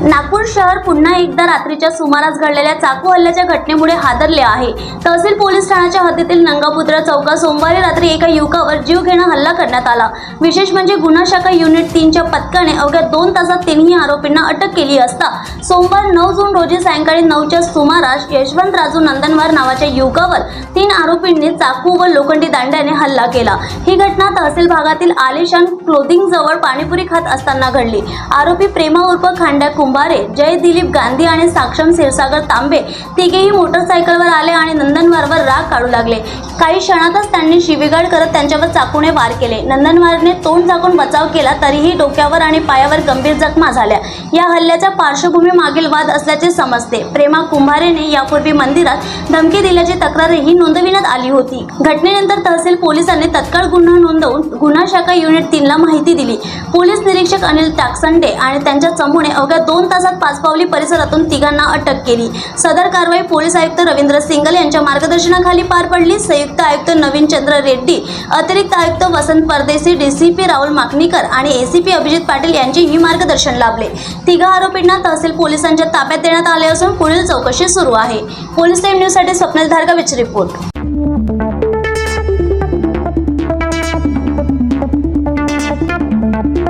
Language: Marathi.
No. शहर पुन्हा एकदा रात्रीच्या सुमारास घडलेल्या चाकू हल्ल्याच्या घटनेमुळे हादरले आहे. तहसील पोलीस ठाण्याच्या हद्दीतील नंगापुत्र चौकात सोमवारी रात्री एका युवकावर जीव घेणा हल्ला करण्यात आला. विशेष म्हणजे गुन्हा शाखा युनिट तीनच्या पथकाने अवघ्या दोन तासात तिन्ही आरोपींना अटक केली असता सोमवार नऊ जून रोजी सायंकाळी नऊच्या सुमारास यशवंत राजू नंदनवार नावाच्या युवकावर तीन आरोपींनी चाकू व लोखंडी दांड्याने हल्ला केला. ही घटना तहसील भागातील आलिशान क्लोदिंग जवळ पाणीपुरी खात असताना घडली. आरोपी प्रेमा उर्फ खांड्या कुंभारे जय दिलीप गांधी आणि साक्षम क्षीरसागर तांबे तिघेही मोटरसायकलवर आले आणि नंदनवारवर राग काढू लागले. काही क्षणातच त्यांनी शिवीगाळ करत त्यांच्यावर चाकूने वार केले. नंदनवारने तोंड झाकून बचाव केला तरीही डोक्यावर आणि पायावर गंभीर जखमा झाल्या. या हल्ल्याच्या पार्श्वभूमी मागील वाद असल्याचे समजते. प्रेमा कुंभारेने यापूर्वी मंदिरात धमकी दिल्याची तक्रारही नोंदविण्यात आली होती. घटनेनंतर तहसील पोलिसांनी तत्काळ गुन्हा नोंदवून गुन्हा शाखा युनिट तीनला माहिती दिली. पोलीस निरीक्षक अनिल टाकसंडे आणि त्यांच्या चमूने अवघ्या दोन तासात पाचपावली परिसरातून तिघांना अटक केली. सदर कारवाई पोलीस आयुक्त रवींद्र सिंगल यांच्या मार्गदर्शनाखाली पार पडली. संयुक्त आयुक्त नवीन चंद्र रेड्डी अतिरिक्त आयुक्त वसंत परदेशी डीसीपी राहुल माकणीकर आणि एसीपी अभिजित पाटील यांचेही मार्गदर्शन लाभले. तिघा आरोपींना तहसील पोलिसांच्या ताब्यात देण्यात आले असून पुढील चौकशी सुरू आहे. पोलीस टाईम न्यूजसाठी स्वप्नील धारगाविच रिपोर्ट.